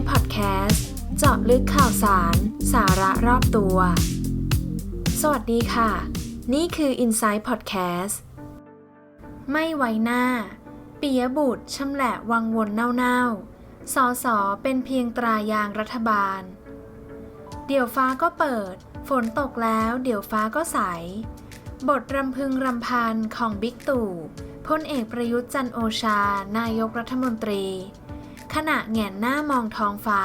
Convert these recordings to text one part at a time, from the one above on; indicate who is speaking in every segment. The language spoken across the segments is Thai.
Speaker 1: Insight Podcast เจาะลึกข่าวสาร สาระรอบตัว สวัสดีค่ะ นี่คือ Insight Podcast ไม่ไว้หน้าปิยบุตรชำแหละวังวนเน่าๆ สอสอเป็นเพียงตรายางรัฐบาล เดี๋ยวฟ้าก็เปิด ฝนตกแล้วเดี๋ยวฟ้าก็ใส บทรำพึงรำพันของบิ๊กตู่พลเอกประยุทธ์จันโอชา นายกรัฐมนตรี ขณะแหงนหน้ามองท้องฟ้า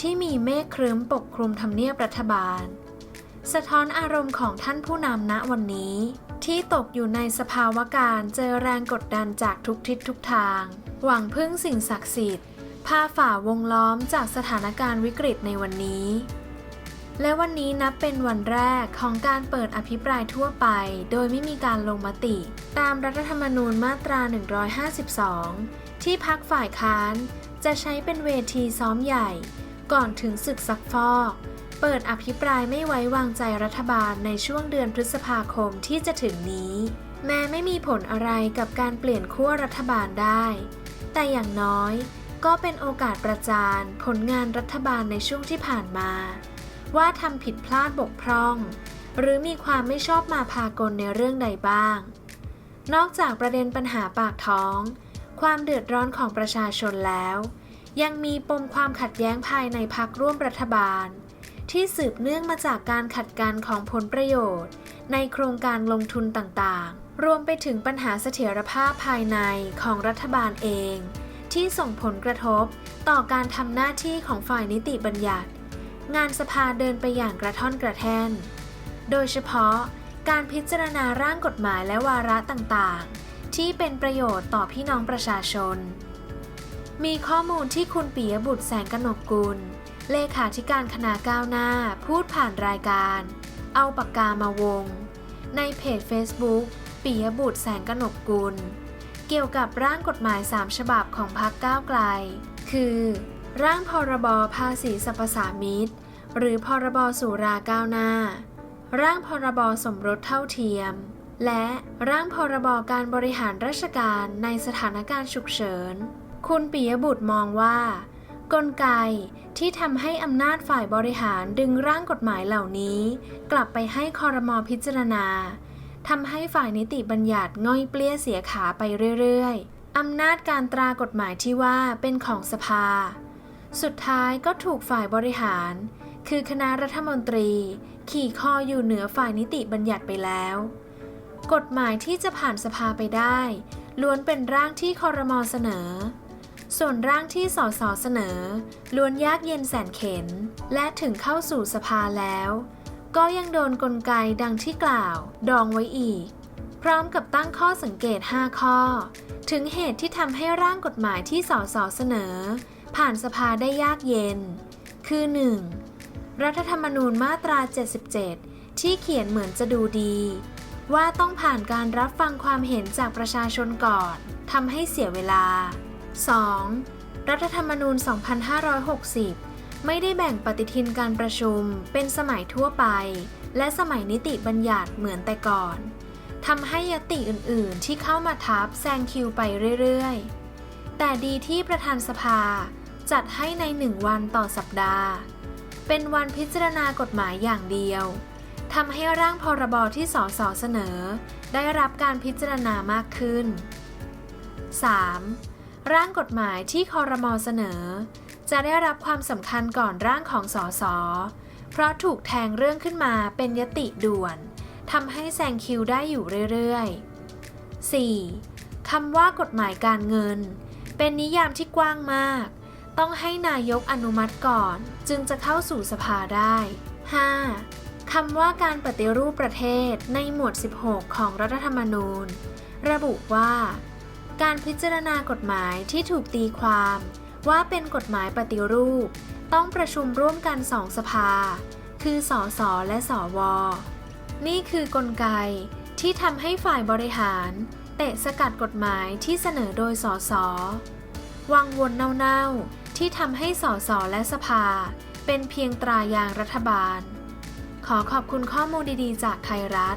Speaker 1: ที่มีเมฆครึ้มปกคลุมทำเนียบรัฐบาล สะท้อนอารมณ์ของท่านผู้นำณวันนี้ ที่ตกอยู่ในสภาวะการเจอแรงกดดันจากทุกทิศทุกทาง หวังพึ่งสิ่งศักดิ์สิทธิ์พาฝ่าวงล้อมจากสถานการณ์วิกฤตในวันนี้ และวันนี้นับเป็นวันแรกของการเปิดอภิปรายทั่วไป โดยไม่มีการลงมติ ตามรัฐธรรมนูญมาตรา 152 ที่พักฝ่ายค้าน จะใช้เป็นเวทีซ้อมใหญ่ ก่อนถึงศึกซักฟอก เปิดอภิปรายไม่ไว้วางใจรัฐบาลในช่วงเดือนพฤษภาคมที่จะถึงนี้ แม้ไม่มีผลอะไรกับการเปลี่ยนขั้วรัฐบาลได้ แต่อย่างน้อย ก็เป็นโอกาสประจานผลงานรัฐบาลในช่วงที่ผ่านมา ว่าทำผิดพลาดบกพร่อง หรือมีความไม่ชอบมาพากลในเรื่องใดบ้าง นอกจากประเด็นปัญหาปากท้อง ความเดือดร้อนของประชาชนแล้ว ยังมีปมความขัดแย้งภายในพักร่วมรัฐบาล ที่สืบเนื่องมาจากการขัดกันของผลประโยชน์ ในโครงการลงทุนต่างๆ รวมไปถึงปัญหาเสถียรภาพภายในของรัฐบาลเองที่ส่งผลกระทบต่อการทำหน้าที่ของฝ่ายนิติบัญญัติ งานสภาเดินไปอย่างกระท่อนกระแท่น โดยเฉพาะการพิจารณาร่างกฎหมายและวาระต่างๆ ที่เป็นประโยชน์ต่อพี่น้องประชาชน มีข้อมูลที่คุณปิยบุตรแสงกนกกุล เลขาธิการคณะก้าวหน้า พูดผ่านรายการ เอาปากกามาวง ในเพจ Facebook ปิยบุตรแสงกนกกุล เกี่ยวกับร่างกฎหมาย 3 ฉบับของพรรคก้าวไกล คือ ร่างพรบภาษีสรรพสามิตหรือพรบสุราก้าวหน้า ร่างพรบสมรสเท่าเทียม และร่างพรบการบริหารราชการในสถานการณ์ฉุกเฉิน คุณปิยบุตรมองว่า กลไกที่ทำให้อำนาจฝ่ายบริหารดึงร่างกฎหมายเหล่านี้ กลับไปให้คอรมอพิจารณาทำให้ฝ่ายนิติบัญญัติง่อยเปลี้ยเสียขาไปเรื่อยๆอำนาจการตรากฎหมายที่ว่าเป็นของสภา สุดท้ายก็ถูกฝ่ายบริหาร คือคณะรัฐมนตรี ขี่คออยู่เหนือฝ่ายนิติบัญญัติไปแล้ว กฎหมายที่จะผ่านสภาไปได้ ล้วนเป็นร่างที่คอรมอเสนอ ส่วนร่างที่สสเสนอ ล้วนยากเย็นแสนเข็น และถึงเข้าสู่สภาแล้ว ก็ยังโดนกลไกดังที่กล่าว ดองไว้อีก พร้อมกับตั้งข้อสังเกต 5 ข้อ ถึงเหตุที่ทำให้ร่างกฎหมายที่สสเสนอ ผ่านสภาได้ยากเย็น คือ 1. รัฐธรรมนูญมาตรา 77 ที่เขียนเหมือนจะดูดี ว่าต้องผ่านการรับฟังความเห็นจากประชาชนก่อนทำให้เสียเวลา 2. รัฐธรรมนูญ 2560 ไม่ได้แบ่งปฏิทินการประชุมเป็นสมัยทั่วไป และสมัยนิติบัญญัติเหมือนแต่ก่อนทำให้ยติอื่น ๆ ที่เข้ามาทับแซงคิวไปเรื่อย ๆ แต่ดีที่ประธานสภาจัดให้ในหนึ่งวันต่อสัปดาห์ เป็นวันพิจารณากฎหมายอย่างเดียวทำให้ร่างพรบที่สสเสนอ ได้รับการพิจารณามากขึ้น 3. ร่างกฎหมายที่คอรมอเสนอ จะได้รับความสำคัญก่อนร่างของสส เพราะถูกแทงเรื่องขึ้นมาเป็นยติด่วนทำให้แซงคิวได้อยู่เรื่อยๆ 4. คำว่ากฎหมายการเงิน เป็นนิยามที่กว้างมาก ต้องให้นายกอนุมัติก่อน จึงจะเข้าสู่สภาได้ 5. คำว่าการปฏิรูปประเทศในหมวด 16 ของรัฐธรรมนูญ ระบุว่า การพิจารณากฎหมายที่ถูกตีความ ว่าเป็นกฎหมายปฏิรูป ต้องประชุมร่วมกันสองสภา คือสสและสวนี่คือกลไกที่ทำให้ฝ่ายบริหาร เตะสกัดกฎหมายที่เสนอโดยสส วังวนเน่าๆ ที่ทำให้สสและสภา เป็นเพียงตรายางรัฐบาล ขอขอบคุณข้อมูลดีๆ จากไทยรัฐ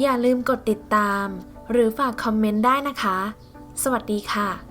Speaker 1: อย่าลืมกดติดตาม หรือฝากคอมเมนต์ได้นะคะ สวัสดีค่ะ